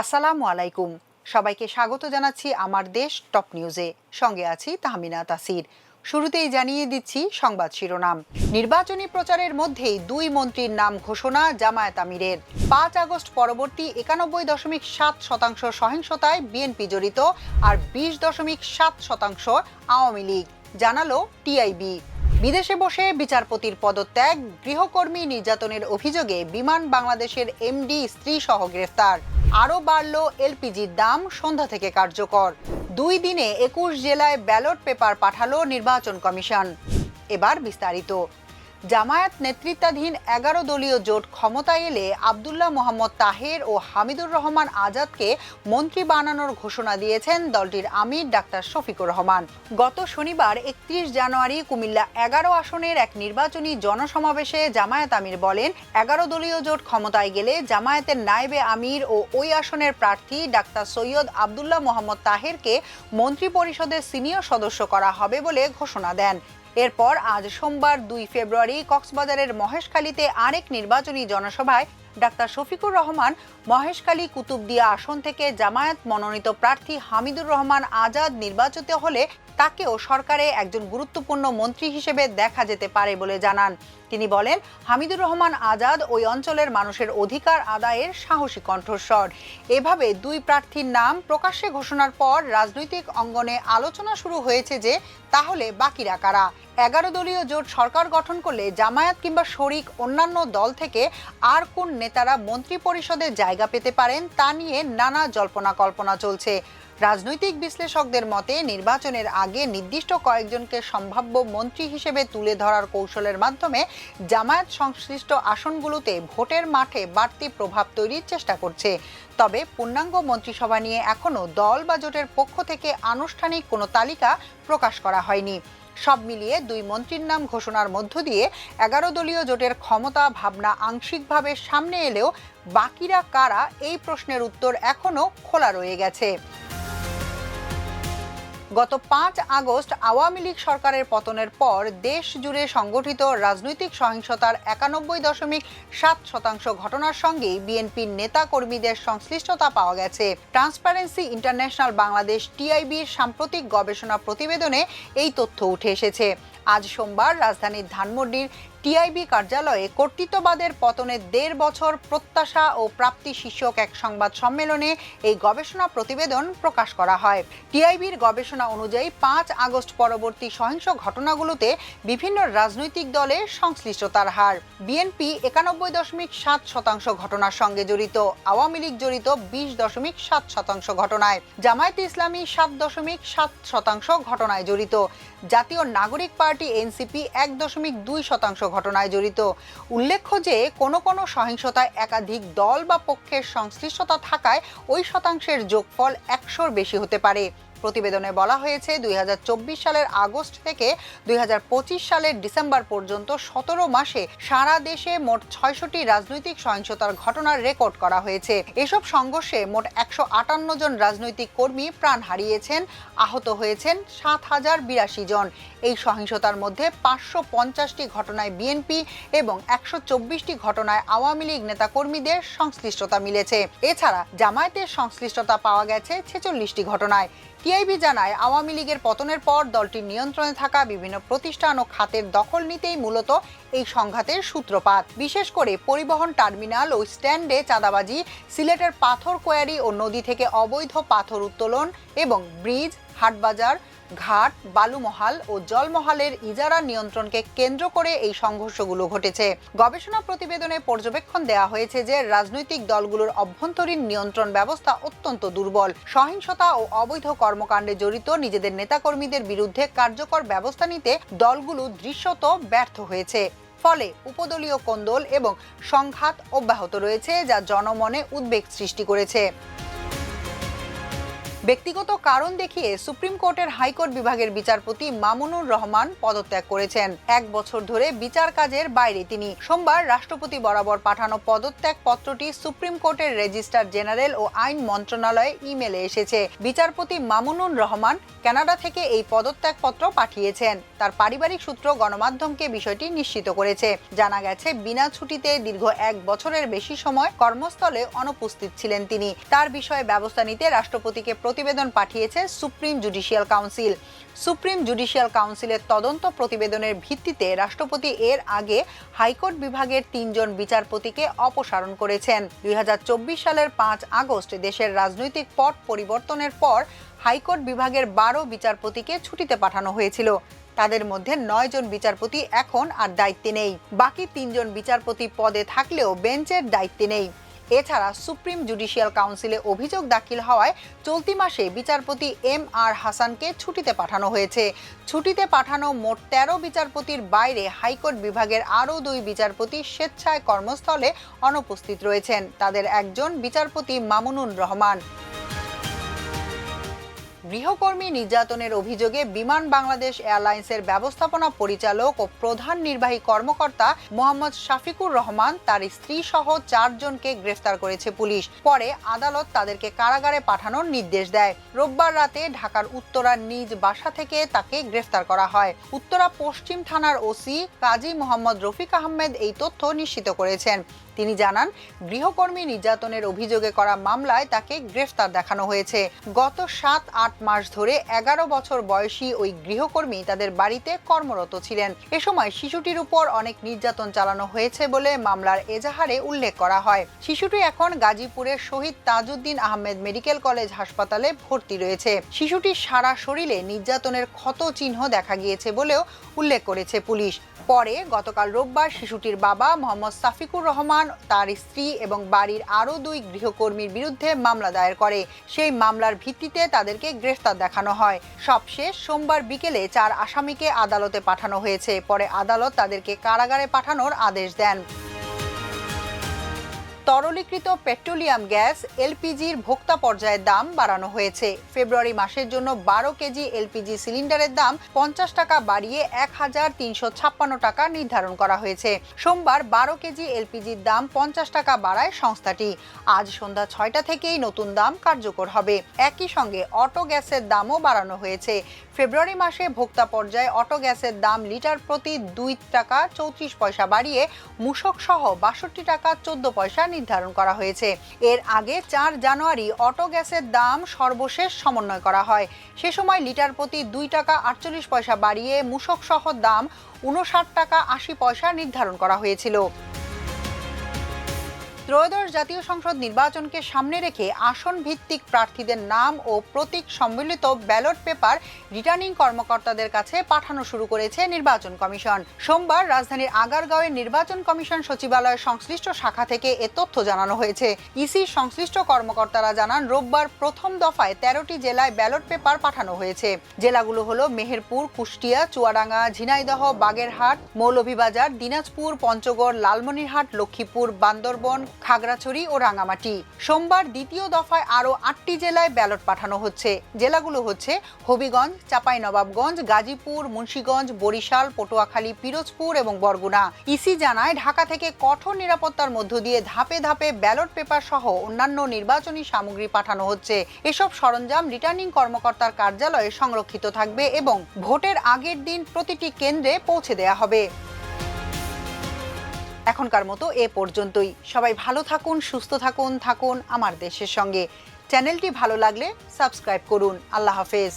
আসসালামু আলাইকুম। সবাইকে স্বাগত জানাচ্ছি আমার দেশ টপ নিউজে। সঙ্গে আছি তাহমিনা তাসির। শুরুতেই জানিয়ে দিচ্ছি সংবাদ শিরোনাম। নির্বাচনী প্রচারের মধ্যেই দুই মন্ত্রীর নাম ঘোষণা জামায়াত আমিরের। পাঁচ আগস্ট পরবর্তী একানব্বই দশমিক সাত শতাংশ সহিংসতায় বিএনপি জড়িত আর বিশ দশমিক সাত শতাংশ আওয়ামী লীগ, জানালো টিআইবি। বিদেশে বসে বিচারপতির পদত্যাগ, গৃহকর্মী নির্যাতনের অভিযোগে বিমান বাংলাদেশের এমডি স্ত্রী সহ গ্রেফতার। আরও বাড়ল এলপিজির দাম সন্ধ্যা থেকে কার্যকর। দুই দিনে একুশ জেলায় ব্যালট পেপার পাঠালো নির্বাচন কমিশন। এবার বিস্তারিত। জামায়াত নেতৃত্বাধীন এগারো দলীয় জোট ক্ষমতায় এলে আবদুল্লাহ মোহাম্মদ তাহের ও হামিদুর রহমান আজাদকে মন্ত্রী বানানোর ঘোষণা দিয়েছেন দলটির আমির ডাক্তার শফিকুর রহমান। গত শনিবার একত্রিশ জানুয়ারি কুমিল্লা এগারো আসনের এক নির্বাচনী জনসমাবেশে জামায়াত আমির বলেন, এগারো দলীয় জোট ক্ষমতায় গেলে জামায়াতের নায়েবে আমির ও ওই আসনের প্রার্থী ডাক্তার সৈয়দ আবদুল্লাহ মোহাম্মদ তাহেরকে মন্ত্রী পরিষদের সিনিয়র সদস্য করা হবে বলে ঘোষণা দেন। এরপর আজ সোমবার দুই ফেব্রুয়ারি কক্সবাজারের মহেশখালীতে আরেক নির্বাচনী জনসভায় ডাক্তার শফিকুর রহমান মহেশখালী কুতুবদিয়া আসন থেকে জামায়াত মনোনীত প্রার্থী হামিদুর রহমান আজাদ নির্বাচিত হলে তাকেও সরকারে একজন গুরুত্বপূর্ণ মন্ত্রী হিসেবে দেখা যেতে পারে বলে জানান। তিনি বলেন, হামিদুর রহমান আজাদ ওই অঞ্চলের মানুষের অধিকার আদায়ের সাহসী কণ্ঠস্বর। এভাবে দুই প্রার্থীর নাম প্রকাশ্যে ঘোষণার পর রাজনৈতিক অঙ্গনে আলোচনা শুরু হয়েছে যে, তাহলে বাকিরা কারা? এগারো দলীয় জোট সরকার গঠন করলে জামায়াত কিংবা শরিক অন্যান্য দল থেকে আর কোন নেতারা মন্ত্রী পরিষদে জায়গা পেতে পারেন তা নিয়ে নানা জল্পনা কল্পনা চলছে। রাজনৈতিক বিশ্লেষকদের মতে, নির্বাচনের আগে নির্দিষ্ট কয়েকজনকে সম্ভাব্য মন্ত্রী হিসেবে তুলে ধরার কৌশলের মাধ্যমে জামায়াত সংশ্লিষ্ট আসনগুলোতে ভোটের মাঠে বাড়তি প্রভাব তৈরির চেষ্টা করছে। তবে পূর্ণাঙ্গ মন্ত্রিসভা নিয়ে এখনও দল বা জোটের পক্ষ থেকে আনুষ্ঠানিক কোনো তালিকা প্রকাশ করা হয়নি। সব মিলিয়ে দুই মন্ত্রীর নাম ঘোষণার মধ্য দিয়ে এগারো দলীয় জোটের ক্ষমতা, ভাবনা আংশিকভাবে সামনে এলেও বাকিরা কারা? এই প্রশ্নের উত্তর এখনও খোলা রয়ে গেছে। গত পাঁচ আগস্ট আওয়ামী লীগ সরকারের পতনের পর দেশ জুড়ে সংগঠিত রাজনৈতিক সহিংসতার একানব্বই দশমিক সাত শতাংশ ঘটনার সঙ্গেই বিএনপির নেতা কর্মীদের সংশ্লিষ্টতা পাওয়া গেছে। ট্রান্সপারেন্সি ইন্টারন্যাশনাল বাংলাদেশ টিআইবির সাম্প্রতিক গবেষণা প্রতিবেদনে এই তথ্য উঠে এসেছে। আজ সোমবার রাজধানীর ধানমন্ডির টিআইবি কার্যালয়ে কর্তৃত্ববাদের পতনের দেড় বছর প্রত্যাশা ও প্রাপ্তি শীর্ষক এক সংবাদ সম্মেলনে এই গবেষণা প্রতিবেদন প্রকাশ করা হয়। টিআইবির গবেষণা অনুযায়ী পাঁচ আগস্ট পরবর্তী সহিংস ঘটনাগুলোতে বিভিন্ন রাজনৈতিক দলের সংশ্লিষ্টতার হার। বিএনপি একানব্বই দশমিক সাত শতাংশ ঘটনার সঙ্গে জড়িত, আওয়ামী লীগ জড়িত বিশ দশমিক সাত শতাংশ ঘটনায়। জামায়াত ইসলামী সাত দশমিক সাত শতাংশ ঘটনায় জড়িত। জাতীয় নাগরিক পার্টি এনসিপি এক দশমিক দুই শতাংশ ঘটনায় জড়িত। উল্লেখ্য যে, কোনো কোনো সহিংসতায় একাধিক দল বা পক্ষের সংশ্লিষ্টতা থাকায় ওই শতাংশের যোগফল একশোর বেশি হতে পারে। প্রতিবেদনে বলা হয়েছে, দুই হাজার চব্বিশ সালের আগস্ট থেকে দুই হাজার পঁচিশ সালের ডিসেম্বর পর্যন্ত সতেরো মাসে সারা দেশে মোট ছয়শটি রাজনৈতিক সহিংসতার ঘটনার রেকর্ড করা হয়েছে। এসব সংঘর্ষে মোট একশো আটান্ন জন রাজনৈতিক কর্মী প্রাণ হারিয়েছেন, আহত হয়েছেন সাত হাজার বিরাশি জন। এই সহিংসতার মধ্যে পাঁচশো পঞ্চাশটি ঘটনায় বিএনপি এবং একশো চব্বিশটি ঘটনায় আওয়ামী লীগ নেতাকর্মীদের সংশ্লিষ্টতা মিলেছে। এছাড়া জামায়াতের সংশ্লিষ্টতা পাওয়া গেছে ছেচল্লিশটি ঘটনায়। টিআইবি জানায়, আওয়ামী লীগের পতনের পর দলটির নিয়ন্ত্রণে থাকা বিভিন্ন প্রতিষ্ঠান ও খাতের দখল নিতেই মূলত এই সংঘাতের সূত্রপাত। বিশেষ করে পরিবহন টার্মিনাল ও স্ট্যান্ডে চাঁদাবাজি, সিলেটের পাথর কোয়ারি ও নদী থেকে অবৈধ পাথর উত্তোলন এবং ব্রিজ হাটবাজার, ঘাট, বালুমহাল ও জলমহালের ইজারা নিয়ন্ত্রণকে কেন্দ্র করে এই সংঘর্ষগুলো ঘটেছে। গবেষণা প্রতিবেদনে পর্যবেক্ষণ দেওয়া হয়েছে যে রাজনৈতিক দলগুলোর অভ্যন্তরীণ নিয়ন্ত্রণ ব্যবস্থা অত্যন্ত দুর্বল। সহিংসতা ও অবৈধ কর্মকাণ্ডে জড়িত নিজেদের নেতাকর্মীদের বিরুদ্ধে কার্যকর ব্যবস্থা নিতে দলগুলো দৃশ্যত ব্যর্থ হয়েছে। ফলে উপদলীয় কোন্দল এবং সংঘাত অব্যাহত রয়েছে যা জনমনে উদ্বেগ সৃষ্টি করেছে। ব্যক্তিগত কারণ দেখিয়ে সুপ্রিম কোর্টের হাইকোর্ট বিভাগের বিচারপতি মামুনুর রহমান পদত্যাগ করেছেন। এক বছর ধরে বিচার কাজের বাইরে তিনি। সোমবার রাষ্ট্রপতি বরাবর পাঠানো পদত্যাগ পত্রটি সুপ্রিম কোর্টের রেজিস্ট্রার জেনারেল ও আইন মন্ত্রণালয়ে ইমেলে এসেছে। বিচারপতি মামুনুর রহমান কানাডা থেকে এই পদত্যাগ পত্র পাঠিয়েছেন। তার পারিবারিক সূত্র গণমাধ্যমকে বিষয়টি নিশ্চিত করেছে। জানা গেছে, বিনা ছুটিতে দীর্ঘ এক বছরের বেশি সময় কর্মস্থলে অনুপস্থিত ছিলেন তিনি। তার বিষয়ে ব্যবস্থা নিতে রাষ্ট্রপতিকে প্রতিবেদন পাঠিয়েছে supreme judicial council. Supreme judicial কাউন্সিলের তদন্ত প্রতিবেদনের ভিত্তিতে রাষ্ট্রপতি এর আগে হাইকোর্ট বিভাগের তিনজন বিচারপতিকে অপসারণ করেছেন। দুই হাজার চব্বিশ সালের পাঁচ আগস্ট দেশের রাজনৈতিক পট পরিবর্তনের পর হাইকোর্ট বিভাগের বারো বিচারপতিকে ছুটিতে পাঠানো হয়েছিল। তাদের মধ্যে নয় জন বিচারপতি এখন আর দায়িত্বে নেই। বাকি তিনজন বিচারপতি পদে থাকলেও বেঞ্চের দায়িত্বে নেই। এছাড়া সুপ্রিম জুডিশিয়াল কাউন্সিলে অভিযোগ দাখিল হওয়ায় চলতি মাসে বিচারপতি এম আর হাসানকে ছুটিতে পাঠানো হয়েছে। ছুটিতে পাঠানো মোট তেরো বিচারপতির বাইরে হাইকোর্ট বিভাগের আরও দুই বিচারপতি স্বেচ্ছায় কর্মস্থলে অনুপস্থিত রয়েছেন। তাদের একজন বিচারপতি মামুনুর রহমান। গৃহকর্মী নির্যাতনের অভিযোগে বিমান বাংলাদেশ এয়ারলাইন্সের ব্যবস্থাপনা পরিচালক ও প্রধান নির্বাহী কর্মকর্তা মোহাম্মদ শাফিকুর রহমান তার স্ত্রী সহ চারজনকে গ্রেফতার করেছে পুলিশ। পরে আদালত তাদেরকে কারাগারে পাঠানোর নির্দেশ দেয়। রোববার রাতে ঢাকার উত্তরার নিজ বাসা থেকে তাকে গ্রেফতার করা হয়। উত্তরা পশ্চিম থানার ওসি কাজী মোহাম্মদ রফিক আহমেদ এই তথ্য নিশ্চিত করেছেন। তিনি জানান, গৃহকর্মী নির্যাতনের অভিযোগে করা মামলায় তাকে গ্রেফতার দেখানো হয়েছে। গত সাত, আট মাস ধরে এগারো বছর বয়সী ওই গৃহকর্মী তাদের বাড়িতে কর্মরত ছিলেন। এ সময় শিশুটির উপর অনেক নির্যাতন চালানো হয়েছে বলে মামলার এজাহারে উল্লেখ করা হয়। শিশুটি এখন গাজীপুরের শহীদ তাজউদ্দিন আহমেদ মেডিকেল কলেজ হাসপাতালে ভর্তি রয়েছে। শিশুটির সারা শরীরে নির্যাতনের ক্ষত চিহ্ন দেখা গিয়েছে বলেও উল্লেখ করেছে পুলিশ। পরে গতকাল রোববার শিশুটির বাবা মোহাম্মদ সাফিকুর রহমান তার স্ত্রী এবং বাড়ির আরও দুই গৃহকর্মীর বিরুদ্ধে মামলা দায়ের করে। সেই মামলার ভিত্তিতে তাদেরকে গ্রেফতার দেখানো হয়। সবশেষ সোমবার বিকেলে চার আসামিকে আদালতে পাঠানো হয়েছে। পরে আদালত তাদেরকে কারাগারে পাঠানোর আদেশ দেন। তরলীকৃত পেট্রোলিয়াম গ্যাস এলপিজির ভোক্তা পর্যায়ের দাম বাড়ানো হয়েছে। ফেব্রুয়ারি মাসের জন্য বারো কেজি এলপিজি সিলিন্ডারের দাম পঞ্চাশ টাকা বাড়িয়ে এক হাজার তিনশো ছাপ্পান্ন টাকা নির্ধারণ করা হয়েছে। সোমবার বারো কেজি এলপিজির দাম পঞ্চাশ টাকা বাড়ায় সংস্থাটি। আজ সন্ধ্যা ছয়টা থেকেই নতুন দাম কার্যকর হবে। একই সঙ্গে অটো গ্যাসের দামও বাড়ানো হয়েছে। ফেব্রুয়ারি মাসে ভোক্তা পর্যায়ে অটো গ্যাসের দাম লিটার প্রতি দুই টাকা চৌত্রিশ পয়সা বাড়িয়ে মূসক সহ বাষট্টি টাকা চোদ্দ পয়সা নির্ধারণ করা হয়েছে। এর আগে চার জানুয়ারি অটো গ্যাসের দাম সর্বশেষ সমন্বয় করা হয়। সে সময় লিটার প্রতি দুই টাকা আটচল্লিশ পয়সা বাড়িয়ে মূসক সহ দাম উনষাট টাকা আশি পয়সা নির্ধারণ করা হয়েছিল। ত্রয়োদশ জাতীয় সংসদ নির্বাচনকে সামনে রেখে আসন ভিত্তিক প্রার্থীদের নাম ও প্রতীক সম্মিলিত ব্যালট পেপার রিটার্নিং কর্মকর্তাদের কাছে পাঠানো শুরু করেছে নির্বাচন কমিশন। সোমবার রাজধানীর আগারগাঁওয়ের নির্বাচন কমিশন সচিবালয় সংশ্লিষ্ট শাখা থেকে এ তথ্য জানানো হয়েছে। ইসির সংশ্লিষ্ট কর্মকর্তারা জানান, রোববার প্রথম দফায় তেরোটি জেলায় ব্যালট পেপার পাঠানো হয়েছে। জেলাগুলো হলো মেহেরপুর, কুষ্টিয়া, চুয়াডাঙ্গা, ঝিনাইদহ, বাগেরহাট, মৌলভীবাজার, দিনাজপুর, পঞ্চগড়, লালমনিরহাট, লক্ষ্মীপুর, বান্দরবন খাগড়াছড়ি ও রাঙামাটি সোমবার দ্বিতীয় দফায় আরও আটটি জেলায় ব্যালট পাঠানো হচ্ছে। জেলাগুলো হচ্ছে হবিগঞ্জ, চাঁপাইনবাবগঞ্জ, গাজীপুর, মুন্সীগঞ্জ, বরিশাল, পটুয়াখালী, পিরোজপুর এবং বরগুনা। ইসি জানায় ঢাকা থেকে কঠোর নিরাপত্তার মধ্য দিয়ে ধাপে ধাপে ব্যালট পেপার সহ অন্যান্য নির্বাচনী সামগ্রী পাঠানো হচ্ছে। এসব সরঞ্জাম রিটার্নিং কর্মকর্তার কার্যালয়ে সংরক্ষিত থাকবে এবং ভোটের আগের দিন প্রতিটি কেন্দ্রে পৌঁছে দেয়া হবে। এখনকার মতো এ পর্যন্তই। সবাই ভালো থাকুন, সুস্থ থাকুন থাকুন আমার দেশের সঙ্গে। চ্যানেলটি ভালো লাগলে সাবস্ক্রাইব করুন। আল্লাহ হাফেজ।